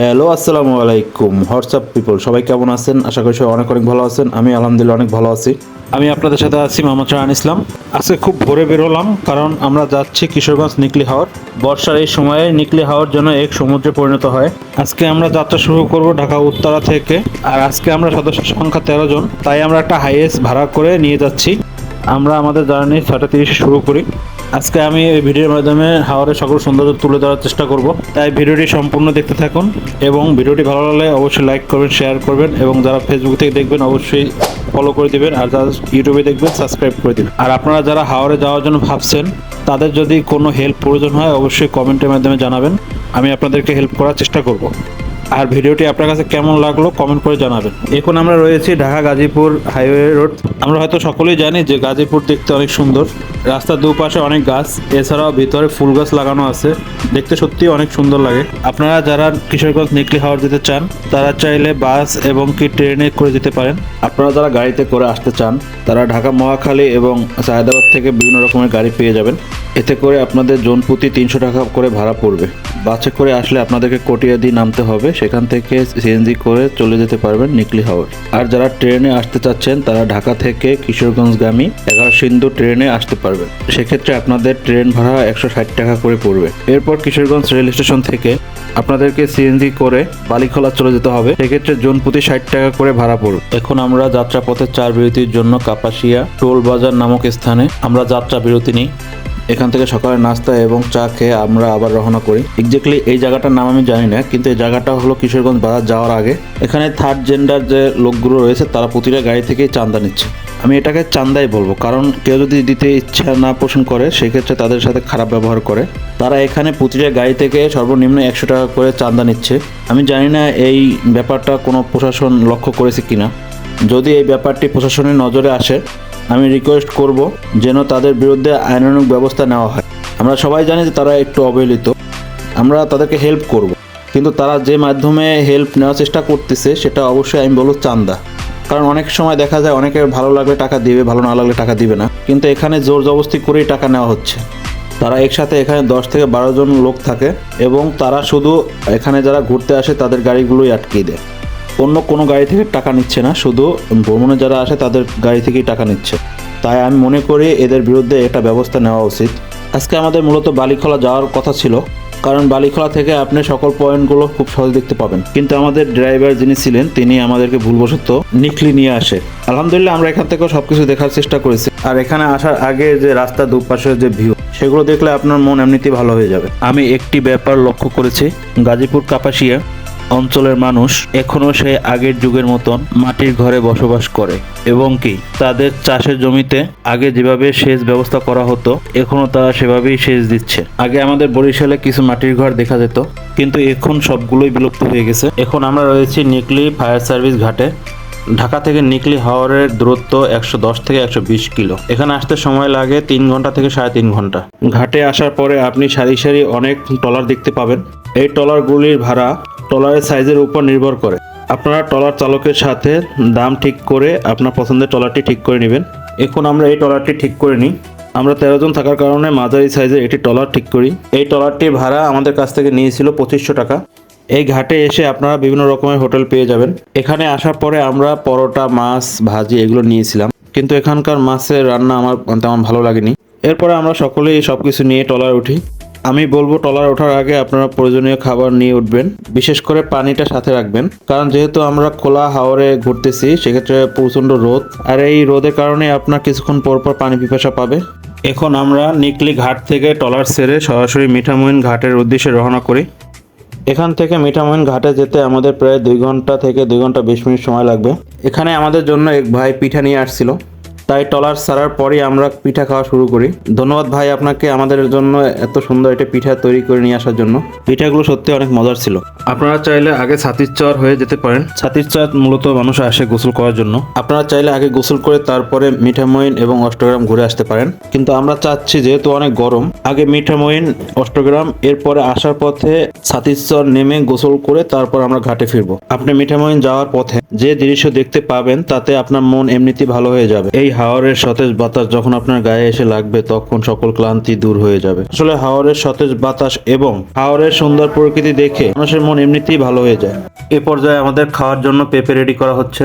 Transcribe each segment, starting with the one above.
Hello, আসসালামু আলাইকুম। WhatsApp people সবাই কেমন আছেন? আশা করি সবাই অনেক অনেক ভালো আছেন। আমি আলহামদুলিল্লাহ অনেক ভালো আছি। আমি আপনাদের সাথে আছি মোহাম্মদ শাহান ইসলাম। আজকে খুব ভোরে বেরোলাম, কারণ আমরা যাচ্ছি কিশোরগঞ্জ নিকলি হাওর। বর্ষার এই সময়ে নিকলি হাওর যেন এক সমুদ্রে পরিণত হয়। আজকে আমরা যাত্রা শুরু করব ঢাকা উত্তরা থেকে। আর আজকে আমরা সদস্য সংখ্যা তেরো জন, তাই আমরা একটা হাইয়েস্ট ভাড়া করে নিয়ে যাচ্ছি। আমরা আমাদের জার্নি ছটা তিরিশে শুরু করি। আজকে আমি এই ভিডিওর মাধ্যমে হাওয়ারের সকল সৌন্দর্য তুলে ধরার চেষ্টা করব। তাই ভিডিওটি সম্পূর্ণ দেখতে থাকুন এবং ভিডিওটি ভালো লাগলে অবশ্যই লাইক করবেন, শেয়ার করবেন এবং যারা ফেসবুক থেকে দেখবেন অবশ্যই ফলো করে দিবেন আর যারা ইউটিউবে দেখবেন সাবস্ক্রাইব করে দিবেন। আর আপনারা যারা হাওয়ারে যাওয়ার জন্য ভাবছেন, তাদের যদি কোনো হেল্প প্রয়োজন হয়, অবশ্যই কমেন্টের মাধ্যমে জানাবেন। আমি আপনাদেরকে হেল্প করার চেষ্টা করব। আর ভিডিওটি আপনার কাছে কেমন লাগল কমেন্ট করে জানাবেন। এখন আমরা রয়েছি ঢাকা গাজীপুর হাইওয়ে রোড। আমরা হয়তো সকলেই জানি যে গাজীপুর দেখতে অনেক সুন্দর। রাস্তার দুপাশে অনেক গাছ এছাড়াও ভিতরে ফুল গাছ লাগানো আছে। দেখতে সত্যি অনেক সুন্দর লাগে। আপনারা যারা কিশোরগঞ্জ নিকলি হাওয়ার যেতে চান তারা চাইলে বাস এবং কি ট্রেনে করে যেতে পারেন। আপনারা যারা গাড়িতে করে আসতে চান তারা ঢাকা মহাখালী এবং সায়দাবাদ থেকে বিভিন্ন রকমের গাড়ি পেয়ে যাবেন। এতে করে আপনাদের জন প্রতি তিনশো টাকা করে ভাড়া পড়বে। বাসে করে আসলে আপনাদেরকে কটিয়াদি নামতে হবে সেখান থেকে সিএনজি করে চলে যেতে পারবেন নিকলি হাওয়ার আর যারা ট্রেনে আসতে চাচ্ছেন, তারা ঢাকা থেকে কিশোরগঞ্জগামী এগারো সিন্ধু ট্রেনে আসতে পারবেন। সেক্ষেত্রে আপনাদের ট্রেন ভাড়া একশো ষাট টাকা করে পড়বে। এরপর কিশোরগঞ্জ রেল স্টেশন থেকে আপনাদেরকে সিএনজি করে বালিখোলা চলে যেতে হবে। সেক্ষেত্রে জন প্রতি ষাট টাকা করে ভাড়া পড়বে। এখন আমরা যাত্রাপথের চার বিরতির জন্য কাপাসিয়া টোল বাজার নামক স্থানে আমরা যাত্রা বিরতি নিই। এখান থেকে সকালে নাস্তা এবং চা খেয়ে আমরা আবার রওনা করি। এক্স্যাক্টলি এই জায়গাটার নাম আমি জানি না, কিন্তু এই জায়গাটা হলো কিশোরগঞ্জ বাজার যাওয়ার আগে। এখানে থার্ড জেন্ডার যে লোকগুলো রয়েছে, তারা প্রতিটা গাড়ি থেকেই চান্দা নিচ্ছে। আমি এটাকে চান্দাই বলব, কারণ কেউ যদি দিতে ইচ্ছা না পোষণ করে, সেক্ষেত্রে তাদের সাথে খারাপ ব্যবহার করে। তারা এখানে প্রতিটা গাড়ি থেকে সর্বনিম্ন একশো টাকা করে চান্দা নিচ্ছে। আমি জানি না এই ব্যাপারটা কোনো প্রশাসন লক্ষ্য করেছে কিনা। যদি এই ব্যাপারটি প্রশাসনের নজরে আসে আমি রিকোয়েস্ট করব যেন তাদের বিরুদ্ধে আইনানুগ ব্যবস্থা নেওয়া হয়। আমরা সবাই জানি যে তারা একটু অবহেলিত। আমরা তাদেরকে হেল্প করব। কিন্তু তারা যে মাধ্যমে হেল্প নেওয়ার চেষ্টা করতেছে, সেটা অবশ্যই আমি বলব চান্দা। কারণ অনেক সময় দেখা যায় অনেকের ভালো লাগলে টাকা দিবে, ভালো না লাগলে টাকা দিবে না। কিন্তু এখানে জোর জবস্তি করেই টাকা নেওয়া হচ্ছে। তারা একসাথে এখানে দশ থেকে বারো জন লোক থাকে এবং তারা শুধু এখানে যারা ঘুরতে আসে, তাদের গাড়িগুলোই আটকিয়ে দেয়। অন্য কোনো গাড়ি থেকে টাকা নিচ্ছে না, শুধু ভ্রমণে যারা আসে তাদের গাড়ি থেকেই টাকা নিচ্ছে। তাই আমি মনে করি এদের বিরুদ্ধে একটা ব্যবস্থা নেওয়া উচিত। আজকে আমাদের মূলত বালিখোলা যাওয়ার কথা ছিল, কারণ বালিখোলা থেকে আপনি সকল পয়েন্টগুলো খুব সহজ দেখতে পাবেন। কিন্তু আমাদের ড্রাইভার যিনি ছিলেন, তিনি আমাদেরকে ভুলবশত নিকলি নিয়ে আসে। আলহামদুলিল্লাহ, আমরা এখান থেকেও সবকিছু দেখার চেষ্টা করেছি। আর এখানে আসার আগে যে রাস্তা দুপাশের যে ভিউ সেগুলো দেখলে আপনার মন এমনিতেই ভালো হয়ে যাবে। আমি একটি ব্যাপার লক্ষ্য করেছি গাজীপুর কাপাসিয়া অঞ্চলের মানুষ এখনও সেই আগের যুগের মতন মাটির ঘরে বসবাস করে। এবং কি, তাদের চাষের জমিতে আগে যেভাবে সেচ ব্যবস্থা করা হতো, এখনও তারা সেভাবেই সেচ দিচ্ছে। আগে আমাদের বরিশালে কিছু মাটির ঘর দেখা যেত, কিন্তু এখন সবগুলোই বিলুপ্ত হয়ে গেছে। এখন আমরা রয়েছি নিকলি ফায়ার সার্ভিস ঘাটে। ঢাকা থেকে নিকলি হাওয়ারের দূরত্ব একশো দশ থেকে একশো বিশ কিলো। এখানে আসতে সময় লাগে তিন ঘণ্টা থেকে সাড়ে তিন ঘণ্টা। ঘাটে আসার পরে আপনি সারি সারি অনেক ট্রলার দেখতে পাবেন। এই ট্রলারগুলির ভাড়া ট্রলারের সাইজের উপর নির্ভর করে। আপনারা ট্রলার চালকের সাথে দাম ঠিক করে আপনার পছন্দের ট্রলারটি ঠিক করে নেবেন। এখন আমরা এই ট্রলারটি ঠিক করে নিই। আমরা তেরো জন থাকার কারণে মাঝারি সাইজের একটি ট্রলার ঠিক করি। এই ট্রলারটির ভাড়া আমাদের কাছ থেকে নিয়েছিল পঁচিশশো টাকা। এই ঘাটে এসে আপনারা বিভিন্ন রকমের হোটেল পেয়ে যাবেন। এখানে আসার পরে আমরা পরোটা, মাছ, ভাজি এগুলো নিয়েছিলাম। কিন্তু এখানকার মাছের রান্না আমার তেমন ভালো লাগেনি। এরপরে আমরা সকলেই সব কিছু নিয়ে ট্রলার উঠি। আমি বলব ট্রলার ওঠার আগে আপনারা প্রয়োজনীয় খাবার নিয়ে উঠবেন। বিশেষ করে পানিটা সাথে রাখবেন। কারণ যেহেতু আমরা খোলা হাওরে ঘুরতেছি, সেক্ষেত্রে প্রচণ্ড রোদ। আর এই রোদের কারণে আপনার কিছুক্ষণ পর পর পানি পিপাসা পাবে। এখন আমরা নিকলি ঘাট থেকে ট্রলার ছেড়ে সরাসরি মিঠামইন ঘাটের উদ্দেশ্যে রওনা করি। এখান থেকে মিঠামইন ঘাটে যেতে আমাদের প্রায় দুই ঘণ্টা থেকে দুই ঘণ্টা বিশ মিনিট সময় লাগবে। এখানে আমাদের জন্য এক ভাই পিঠা নিয়ে আসছিল। তাই টলার সারার পরই আমরা পিঠা খাওয়া শুরু করি। ধন্যবাদ ভাই আপনাকে আমাদের জন্য এত সুন্দর একটা পিঠা তৈরি করে নিয়ে আসার জন্য। পিঠাগুলো সত্যি অনেক মজার ছিল। আপনারা চাইলে আগে ছাতির চর হয়ে যেতে পারেন। ছাতির চর মূলত মানুষ আসে গোসল করার জন্য। আপনারা চাইলে আগে গোসল করে তারপরে মিঠামইন এবং অষ্টগ্রাম ঘুরে আসতে পারেন। কিন্তু আমরা চাচ্ছি যেহেতু অনেক গরম আগে মিঠামইন অষ্টগ্রাম এরপরে আসার পথে ছাতির চর নেমে গোসল করে তারপর আমরা ঘাটে ফিরবো। আপনি মিঠামইন যাওয়ার পথে যে দৃশ্য দেখতে পাবেন তাতে আপনার মন এমনিতেই ভালো হয়ে যাবে। এই হাওয়ারের সতেজ বাতাস যখন আপনার গায়ে এসে লাগবে, তখন সকল ক্লান্তি দূর হয়ে যাবে। আসলে হাওয়ারের সতেজ বাতাস এবং হাওয়ারের সুন্দর প্রকৃতি দেখে মানুষের মন এমনিতেই ভালো হয়ে যায়। এ পর্যায়ে আমাদের খাওয়ার জন্য পেঁপে রেডি করা হচ্ছে।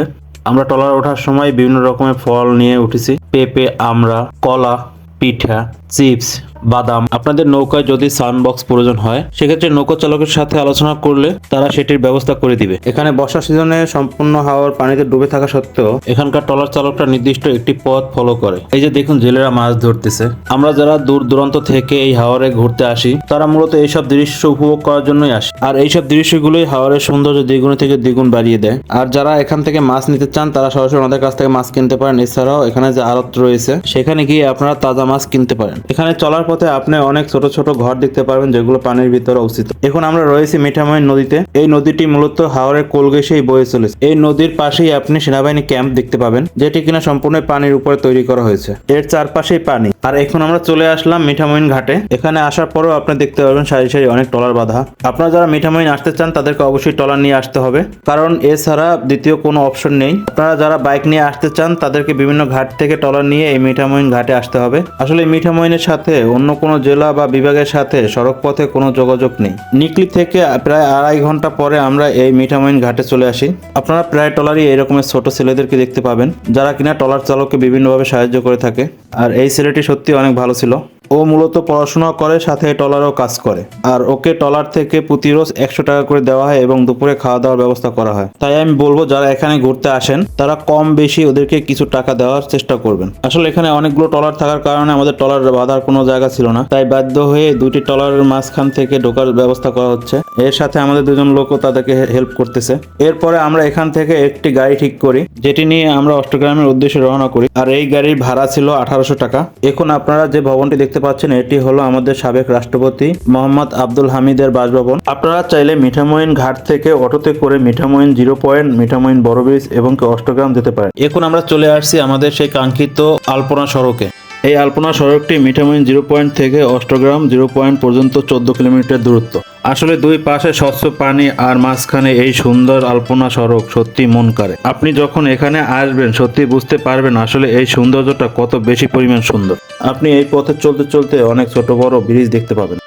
আমরা টলার ওঠার সময় বিভিন্ন রকমের ফল নিয়ে উঠেছি। পেঁপে আমরা কলা, পিঠা, চিপস বাদাম। আপনাদের নৌকায় যদি সানবক্স প্রয়োজন হয় সেক্ষেত্রে নৌকা চালকের সাথে আলোচনা করলে তারা সেটির ব্যবস্থা করে দিবে। এখানে বর্ষা সিজনে সম্পূর্ণ হাওয়ার পানিতে ডুবে থাকা সত্ত্বেও এখানকার ট্রলার চালকরা নির্দিষ্ট একটি পথ ফলো করে। এই যে দেখুন জেলেরা মাছ ধরতেছে। আমরা যারা দূর দূরান্ত থেকে এই হাওয়ারে ঘুরতে আসি তারা মূলত এইসব দৃশ্য উপভোগ করার জন্যই আসে। আর এইসব দৃশ্যগুলোই হাওয়ারের সৌন্দর্য দ্বিগুণ থেকে দ্বিগুণ বাড়িয়ে দেয়। আর যারা এখান থেকে মাছ নিতে চান তারা সরাসরি ওনাদের কাছ থেকে মাছ কিনতে পারেন। এছাড়াও এখানে যে আড়ত রয়েছে সেখানে গিয়ে আপনারা তাজা মাছ কিনতে পারেন। এখানে চলার পথে আপনি অনেক ছোট ছোট ঘর দেখতে পারবেন যেগুলো পানির ভিতরে অবস্থিত। এখন আমরা রয়েছি মিঠামইন নদীতে। এই নদীটি মূলত হাওরের কোলগেসেই বয়ে চলেছে। এই নদীর পাশেই আপনি সেনাবাহিনী ক্যাম্প দেখতে পাবেন, যেটি কিনা সম্পূর্ণ পানির উপরে তৈরি করা হয়েছে। এর চারপাশেই পানি। আর এখন আমরা চলে আসলাম মিঠামইন ঘাটে। এখানে আসার পরেও আপনি দেখতে পারবেন সারি সারি অনেক টলার বাধা। আপনারা যারা মিঠামইন আসতে চান, তাদেরকে অবশ্যই টলার নিয়ে আসতে হবে। কারণ এছাড়া দ্বিতীয় কোনো অপশন নেই। আপনারা যারা বাইক নিয়ে আসতে চান, তাদেরকে বিভিন্ন ঘাট থেকে টলার নিয়ে এই মিঠামইন ঘাটে আসতে হবে। আসলে মিঠামইনের সাথে অন্য কোনো জেলা বা বিভাগের সাথে সড়কপথে কোনো যোগাযোগ নেই। নিকলি থেকে প্রায় আড়াই ঘণ্টা পরে আমরা এই মিঠামাইন ঘাটে চলে আসি। আপনারা প্রায় টলারই এই রকমের ছোট ছেলেদেরকে দেখতে পাবেন, যারা কিনা টলার চালককে বিভিন্নভাবে সাহায্য করে থাকে। আর এই ছেলেটি সত্যি অনেক ভালো ছিল। ও মূলত পড়াশোনা করে, সাথে টলারও কাজ করে। আর ওকে টলার থেকে প্রতি রোজ একশো টাকা করে দেওয়া হয় এবং দুপুরে খাওয়া দাওয়ার ব্যবস্থা করা হয়। তাই আমি বলব, যারা এখানে ঘুরতে আসেন, তারা কম বেশি ওদেরকে কিছু টাকা দেওয়ার চেষ্টা করবেন। আসলে এখানে অনেকগুলো টলার থাকার কারণে আমাদের টলার বাঁধার কোনো জায়গা ছিল না। তাই বাধ্য হয়ে দুটি টলারের মাঝখান থেকে ঢোকার ব্যবস্থা করা হচ্ছে। এর সাথে আমাদের দুজন লোকও তাদেরকে হেল্প করতেছে। এরপরে আমরা এখান থেকে একটি গাড়ি ঠিক করি, যেটি নিয়ে আমরা অষ্টগ্রামের উদ্দেশ্যে রওনা করি। আর এই গাড়ির ভাড়া ছিল আঠারোশো টাকা। এখন আপনারা যে ভবনটি দেখতে পাচ্ছেন, এটি হলো আমাদের সাবেক রাষ্ট্রপতি মোহাম্মদ আব্দুল হামিদের বাসভবন। আপনারা চাইলে মিঠামইন ঘাট থেকে অটোতে করে মিঠামইন জিরো পয়েন্ট মিঠামইন বড় ব্রিজ এবং অষ্টগ্রাম যেতে পারেন। এখন আমরা চলে আসছি আমাদের সেই কাঙ্ক্ষিত আলপনা সড়কে। এই আলপনা সড়কটি মিঠামইন জিরো পয়েন্ট থেকে অষ্টগ্রাম জিরো পয়েন্ট পর্যন্ত চোদ্দ কিলোমিটার দূরত্ব। আসলে দুই পাশে স্বচ্ছ পানি আর মাঝখানে এই সুন্দর আলপনা সড়ক সত্যি মন করে। আপনি যখন এখানে আসবেন সত্যি বুঝতে পারবেন আসলে এই সৌন্দর্যটা কত বেশি পরিমাণ সুন্দর। আপনি এই পথে চলতে চলতে অনেক ছোট বড় ব্রিজ দেখতে পাবেন।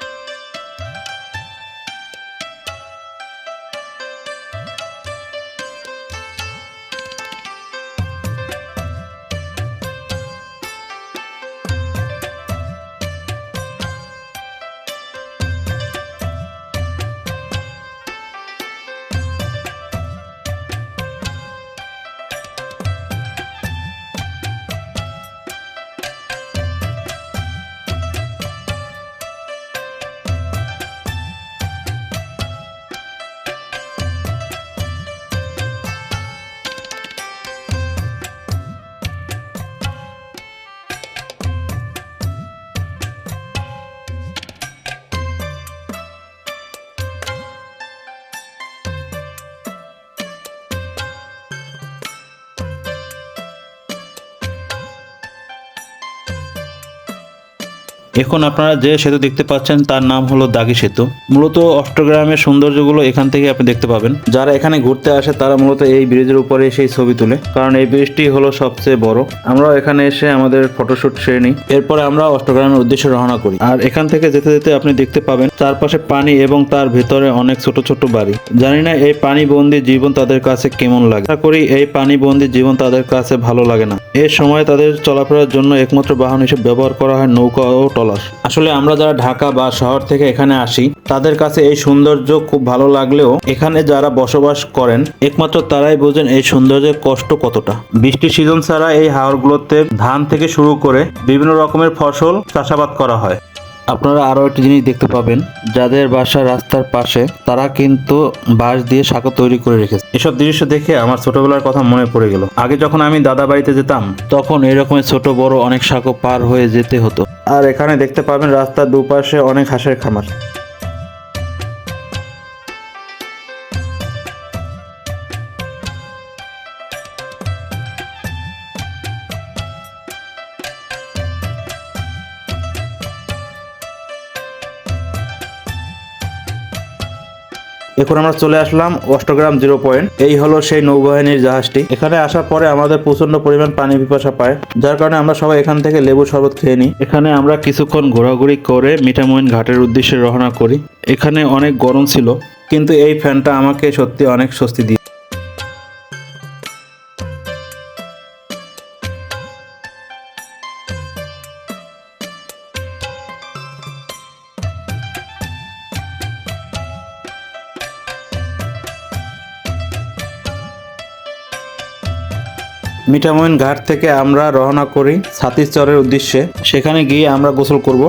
এখন আপনারা যে সেতু দেখতে পাচ্ছেন, তার নাম হলো দাগি সেতু। মূলত অষ্টগ্রামের সৌন্দর্যগুলো এখান থেকে আপনি দেখতে পাবেন। যারা এখানে ঘুরতে আসে, তারা মূলত এই ব্রিজের উপরে সেই ছবি তুলে। কারণ এই ব্রিজটি হলো সবচেয়ে বড়। আমরা এখানে এসে আমাদের ফটোশুট সেরে নিই। এরপরে আমরা অষ্টগ্রামের উদ্দেশ্যে রওনা করি। আর এখান থেকে যেতে যেতে আপনি দেখতে পাবেন, চারপাশে পানি এবং তার ভেতরে অনেক ছোট ছোট বাড়ি। জানি না এই পানি বন্দি জীবন তাদের কাছে কেমন লাগে। আশা করি এই পানি বন্দি জীবন তাদের কাছে ভালো লাগে না। এই সময় তাদের চলাফেরার জন্য একমাত্র বাহন হিসেবে ব্যবহার করা হয় নৌকা ও টলার আসলে আমরা যারা ঢাকা বা শহর থেকে এখানে আসি, তাদের কাছে এই সৌন্দর্য খুব ভালো লাগলেও এখানে যারা বসবাস করেন, একমাত্র তারাই বোঝেন এই সৌন্দর্যের কষ্ট কতটা। বৃষ্টির সিজন ছাড়া এই হাওরগুলোতে ধান থেকে শুরু করে বিভিন্ন রকমের ফসল চাষাবাদ করা হয়। আপনারা আরও একটি জিনিস দেখতে পাবেন যাদের বাসা রাস্তার পাশে তারা কিন্তু বাঁশ দিয়ে সাঁকো তৈরি করে রেখেছে। এসব দৃশ্য দেখে আমার ছোটবেলার কথা মনে পড়ে গেল। আগে যখন আমি দাদা বাড়িতে যেতাম তখন এরকমের ছোট বড় অনেক সাঁকো পার হয়ে যেতে হতো। আর এখানে দেখতে পাবেন রাস্তার দুপাশে অনেক হাঁসের খামার। এখন আমরা চলে আসলাম অষ্টগ্রাম জিরো পয়েন্ট। এই হলো সেই নৌবাহিনীর জাহাজটি। এখানে আসার পরে আমাদের প্রচণ্ড পরিমাণ পানি পিপাসা পায়, যার কারণে আমরা সবাই এখান থেকে লেবু শরবত খেয়ে নিই। এখানে আমরা কিছুক্ষণ ঘোরাঘুরি করে মিঠামইন ঘাটের উদ্দেশ্যে রওনা করি। এখানে অনেক গরম ছিল, কিন্তু এই ফ্যানটা আমাকে সত্যি অনেক স্বস্তি দিয়ে মিঠামইন ঘাট থেকে আমরা রওনা করি সাতিশচরের উদ্দেশ্যে। সেখানে গিয়ে আমরা গোসল করব।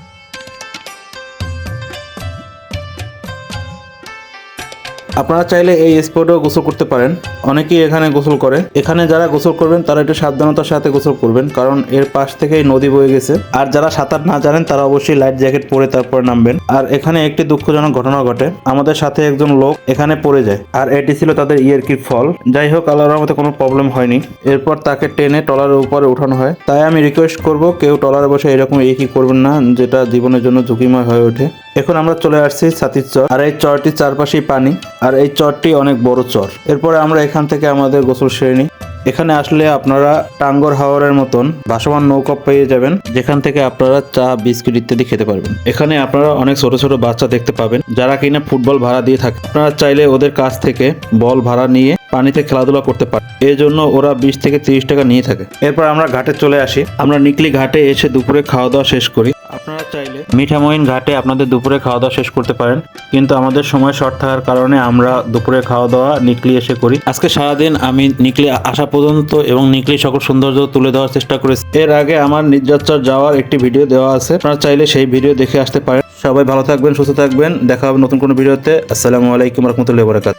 আপনারা চাইলে এই স্পটেও গোসল করতে পারেন। অনেকেই এখানে গোসল করে। এখানে যারা গোসল করবেন, তারা একটু সাবধানতার সাথে গোসল করবেন, কারণ এর পাশ থেকেই নদী বয়ে গেছে। আর যারা সাঁতার না জানেন, তারা অবশ্যই লাইট জ্যাকেট পরে তারপর নামবেন। আর এখানে একটি দুঃখজনক ঘটনা ঘটে। আমাদের সাথে একজন লোক এখানে পড়ে যায়, আর এটি ছিল তাদের ইয়ারকির ফল। যাই হোক, আল্লাহর রহমতে কোনো প্রবলেম হয়নি। এরপর তাকে টেনে টলারের উপরে উঠানো হয়। তাই আমি রিকোয়েস্ট করব, কেউ টলারে বসে এরকম কি করবেন না, যেটা জীবনের জন্য ঝুঁকিময় হয়ে ওঠে। এখন আমরা চলে আসছি সাতির চর, আর এই চরটির চারপাশেই পানি। আর এই চরটি অনেক বড় চর। এরপরে আমরা এখান থেকে আমাদের গোসল সেরে নিই। এখানে আসলে আপনারা টাঙ্গর হাওয়ারের মতন ভাসমান নৌকা পেয়ে যাবেন, যেখান থেকে আপনারা চা, বিস্কিট ইত্যাদি খেতে পারবেন। এখানে আপনারা অনেক ছোট ছোট বাচ্চা দেখতে পাবেন, যারা কিনা ফুটবল ভাড়া দিয়ে থাকে। আপনারা চাইলে ওদের কাছ থেকে বল ভাড়া নিয়ে পানিতে খেলাধুলা করতে পারে এই জন্য ওরা বিশ থেকে তিরিশ টাকা নিয়ে থাকে। এরপর আমরা ঘাটে চলে আসি। আমরা নিকলি ঘাটে এসে দুপুরে খাওয়া দাওয়া শেষ করি। আপনারা চাইলে মিঠামইন ঘাটে আপনাদের দুপুরে খাওয়া দাওয়া শেষ করতে পারেন। কিন্তু আমাদের সময় শর্ট থাকার কারণে আমরা দুপুরে খাওয়া দাওয়া নিকলি এসে করি। আজকে সারাদিন আমি নিকলি আসা পর্যন্ত এবং নিকলি সকল সৌন্দর্য তুলে দেওয়ার চেষ্টা করেছি। এর আগে আমার নির্যাত্রার যাওয়ার একটি ভিডিও দেওয়া আছে। আপনারা চাইলে সেই ভিডিও দেখে আসতে পারেন। সবাই ভালো থাকবেন, সুস্থ থাকবেন। দেখা হবে নতুন কোনো ভিডিওতে। আসসালামু আলাইকুম রহমতুল্লাহ বরাকাত